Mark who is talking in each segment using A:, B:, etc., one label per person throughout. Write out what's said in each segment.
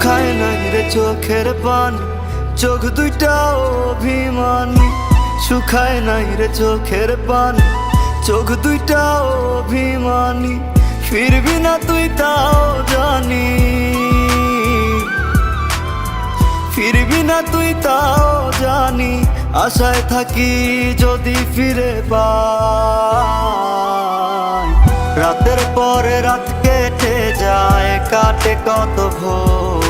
A: শুকায় নাই রে চোখের পানি। চোখ দুইটা অভিমানী, শুকায় নাই রে চোখের পানি। চোখ দুইটা অভিমানী, ফিরবি না তুই তাও জানি। ফিরবি না তুই তাও জানি, আশায় থাকি যদি ফিরে পাই। রাতের পরে রাত কেটে যায়, কাটে কত ভোর।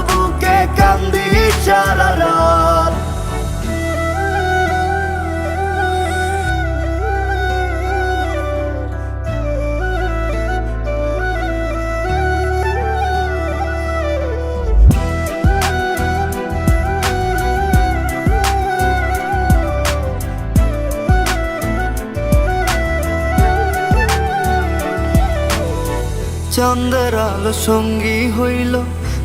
A: কান্দি সারা রাত সঙ্গী হইল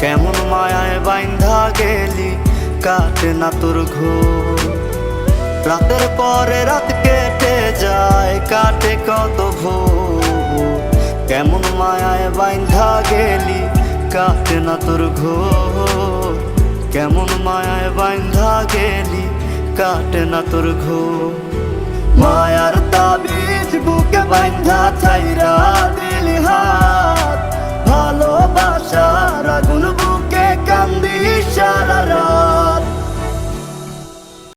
A: কেমন মায়ায় বাইন্ধা গেলি, কাটে না তোর ঘোর। রাতের পরে রাত কেটে যায়, কাটে কত ভোর। কেমন মায়ায় বাইন্ধা গেলি, কাটে না তোর ঘোর। কেমন মায়ায় বাইন্ধা গেলি, কাটে না তোর ঘোর। মায়ার তাবিজ বুকে বাইন্ধা চাইরা দিলি হাত।